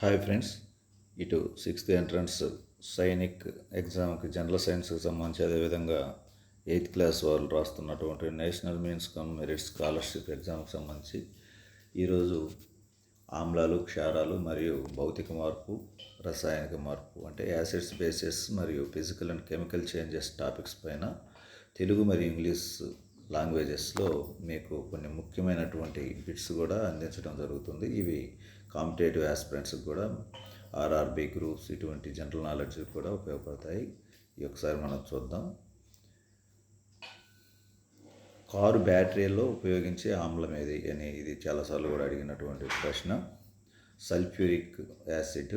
Hi friends ఇటు sixth entrance Sainik ఎగ్జామ్కి general సైన్స్కి సంబంధించి అదేవిధంగా ఎయిత్ క్లాస్ వాళ్ళు రాస్తున్నటువంటి national means cum merit scholarship ఎగ్జామ్కి సంబంధించి ఈరోజు ఆమ్లాలు క్షారాలు మరియు భౌతిక మార్పు రసాయనిక మార్పు అంటే యాసిడ్స్ బేసెస్ మరియు physical and chemical changes topics పైన తెలుగు మరియు ఇంగ్లీష్ లాంగ్వేజెస్లో మీకు కొన్ని ముఖ్యమైనటువంటి బిట్స్ కూడా అందించడం జరుగుతుంది. ఇవి కాంపిటేటివ్ ఆస్పిరెంట్స్కి కూడా ఆర్ఆర్బి గ్రూప్స్ ఇటువంటి జనరల్ నాలెడ్జ్ కూడా ఉపయోగపడతాయి. ఈ ఒకసారి మనం చూద్దాం. కారు బ్యాటరీలో ఉపయోగించే ఆమ్లం ఏది అని ఇది చాలాసార్లు కూడా అడిగినటువంటి ప్రశ్న. Sulphuric acid.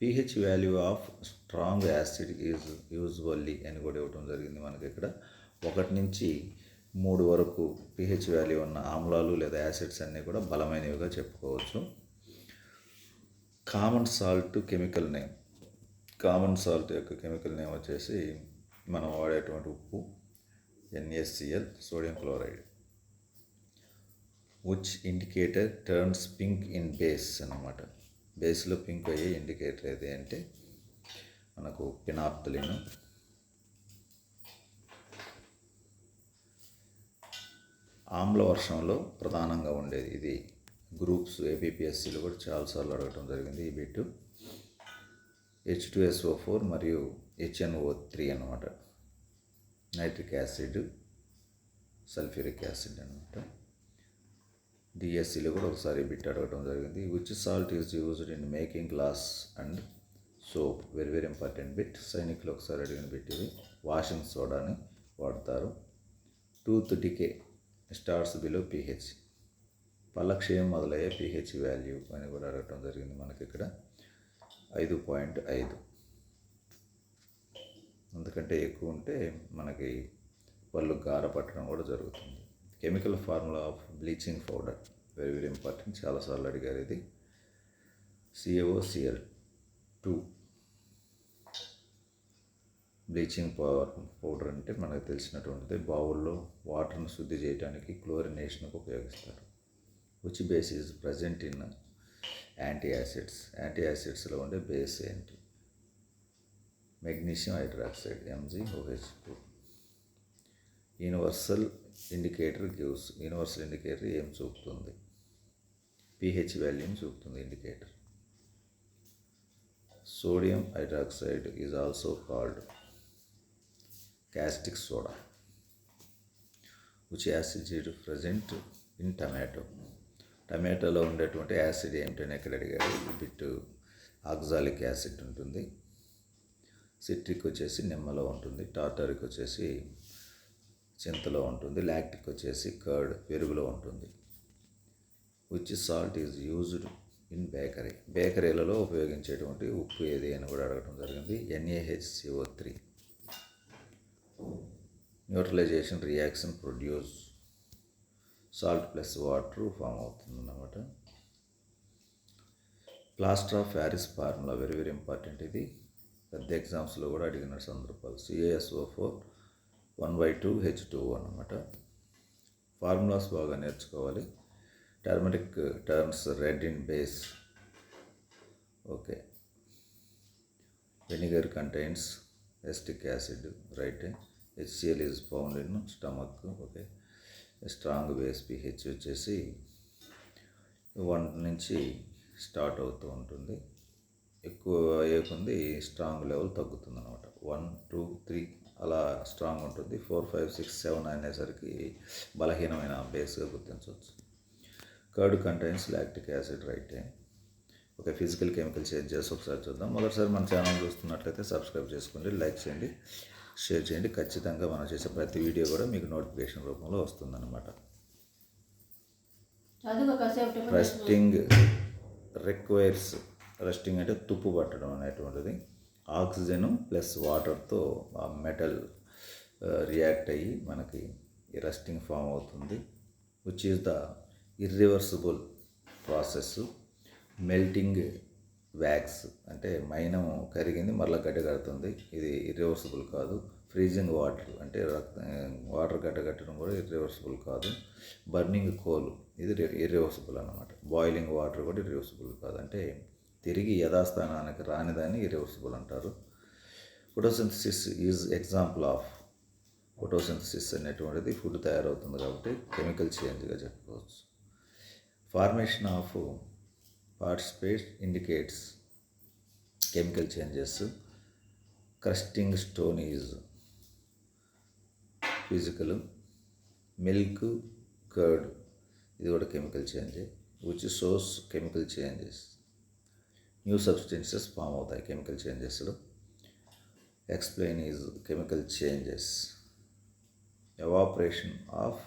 PH value of strong acid is usually అని కూడా ఇవ్వడం జరిగింది మనకి ఇక్కడ. ఒకటి నుంచి మూడు వరకు పిహెచ్ వాల్యూ ఉన్న ఆమ్లాలు లేదా యాసిడ్స్ అన్నీ కూడా బలమైనవిగా చెప్పుకోవచ్చు. Common salt chemical name. Common salt యొక్క కెమికల్ నేమ్ వచ్చేసి మనం వాడేటువంటి ఉప్పు NSCL sodium chloride which indicator turns pink in base అన్నమాట. బేస్లో పింక్ అయ్యే ఇండికేటర్ ఏది అంటే మనకు పినాప్తలిన్ ఆమ్ల వర్షంలో ప్రధానంగా ఉండేది ఇది. గ్రూప్స్ ఏపీఎస్సీలో కూడా చాలాసార్లు అడగటం జరిగింది ఈ bit. H two SO four మరియు హెచ్ఎన్ఓ త్రీ అనమాట నైట్రిక్ యాసిడ్ సల్ఫ్యూరిక్ యాసిడ్ అనమాట డిఎస్సిలో కూడా ఒకసారి బిట్ అడగడం జరిగింది. Which salt is used in making glass and soap very very important bit. సైనికులు ఒకసారి అడిగిన బిట్ ఇది. వాషింగ్ సోడాని వాడతారు. Tooth decay starts below pH పలక్షయం మొదలయ్యే పిహెచ్ వాల్యూ అని కూడా అడగటం జరిగింది మనకి ఇక్కడ. ఐదు పాయింట్ ఐదు. ఎందుకంటే ఎక్కువ ఉంటే మనకి పళ్ళు గార పట్టడం కూడా జరుగుతుంది. Chemical formula of bleaching powder. Very very important చాలాసార్లు అడిగారు ఇది. CAO CL two bleaching power powder అంటే మనకు తెలిసినటువంటిది. బావుల్లో వాటర్ను శుద్ధి చేయడానికి క్లోరినేషన్కి ఉపయోగిస్తారు. Which base is present in anti acids anti యాసిడ్స్లో ఉండే బేస్ ఏంటి? Magnesium hydroxide MG OH two universal indicator gives universal indicator ఏం చూపుతుంది? పిహెచ్ వాల్యూని చూపుతుంది indicator sodium hydroxide is also called caustic soda which acid present in tomato టమాటోలో ఉండేటువంటి యాసిడ్ ఏమిటని ఎక్కడ అడిగారు? బిట్ ఆక్సాలిక్ యాసిడ్ ఉంటుంది. సిట్రిక్ వచ్చేసి నిమ్మలో ఉంటుంది. టాటరిక్ వచ్చేసి చింతలో ఉంటుంది. లాక్టిక్ వచ్చేసి కర్డ్ పెరుగులో ఉంటుంది. Which salt is used in bakery బేకరీలలో ఉపయోగించేటువంటి ఉప్పు ఏది అని కూడా అడగడం జరిగింది. NAHCO three neutralization reaction produce salt plus water form అవుతుంది అన్నమాట plaster of Paris formula very very important ఇది. పెద్ద ఎగ్జామ్స్లో కూడా అడిగిన సందర్భాలు. CASO four one by two H two అనమాట ఫార్ములాస్ బాగా నేర్చుకోవాలి. Turmeric turns red in base okay vinegar contains acetic acid right HCL is found in stomach okay strong base pH వచ్చేసి వన్ నుంచి స్టార్ట్ అవుతూ ఉంటుంది. ఎక్కువ అయ్యేకుంది స్ట్రాంగ్ లెవెల్ తగ్గుతుంది అనమాట వన్ టూ త్రీ అలా స్ట్రాంగ్ ఉంటుంది. ఫోర్ ఫైవ్ సిక్స్ సెవెన్ అనేసరికి బలహీనమైన బేస్గా గుర్తించవచ్చు. Curd contains lactic acid right okay physical chemical చేసి ఒకసారి చూద్దాం. మొదటిసారి మన ఛానల్ చూస్తున్నట్లయితే సబ్స్క్రైబ్ చేసుకోండి లైక్ చేయండి. షేర్ చేయండి. ఖచ్చితంగా మనం చేసే ప్రతి వీడియో కూడా మీకు నోటిఫికేషన్ రూపంలో వస్తుందన్నమాట. రెస్టింగ్ రిక్వైర్స్ రెస్టింగ్ అంటే తుప్పు పట్టడం అనేటువంటిది. ఆక్సిజన్ ప్లస్ వాటర్తో ఆ మెటల్ రియాక్ట్ అయ్యి మనకి రెస్టింగ్ ఫామ్ అవుతుంది. Which is the irreversible process melting wax అంటే మైనం కరిగింది మరలా గడ్డ కడుతుంది. ఇది ఇర్రివర్సిబుల్ కాదు. ఫ్రీజింగ్ వాటర్ అంటే రక్త వాటర్ గడ్డ కట్టడం కూడా ఇర్రివర్సిబుల్ కాదు. బర్నింగ్ కోల్ ఇది ఇర్రివర్సిబుల్ అనమాట బాయిలింగ్ వాటర్ కూడా ఇర్రివర్సిబుల్ కాదు. అంటే తిరిగి యథాస్థానానికి రానిదాన్ని ఇర్రివర్సిబుల్ అంటారు. Photosynthesis is example of photosynthesis అనేటువంటిది ఫుడ్ తయారవుతుంది కాబట్టి కెమికల్ చేంజ్గా చెప్పుకోవచ్చు. Formation of participate indicates chemical changes crushing stone is physical milk curd ఇది కూడా chemical change which source chemical changes new substances form అవుతాయి chemical చేంజెస్లో explain is chemical changes evaporation of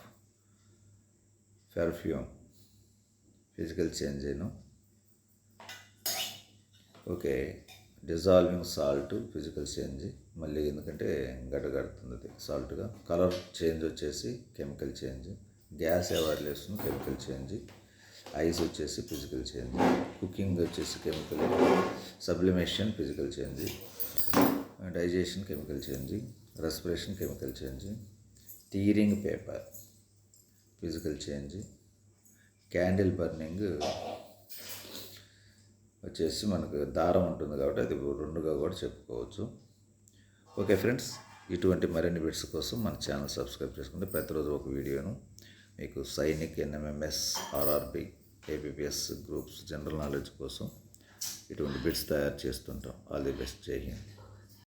perfume physical change అయినా okay. Dissolving salt physical change. మళ్ళీ ఎందుకంటే గడ్డగడుతుంది అది సాల్ట్గా. Colour change వచ్చేసి chemical change. Gas evolution chemical change. Ice వచ్చేసి physical change. Cooking వచ్చేసి chemical. Sublimation physical change. Digestion chemical change. Respiration chemical change. Tearing paper physical change. Candle burning వచ్చేసి మనకు దారం ఉంటుంది కాబట్టి అది రెండుగా కూడా చెప్పుకోవచ్చు. ఓకే ఫ్రెండ్స్ ఇటువంటి మరిన్ని బిట్స్ కోసం మన ఛానల్ సబ్స్క్రైబ్ చేసుకుంటే ప్రతిరోజు ఒక వీడియోను మీకు Sainik NMMS RRB ABPS groups general knowledge కోసం ఇటువంటి బిట్స్ తయారు చేస్తుంటాం. ఆల్ ది బెస్ట్ జై హింద్.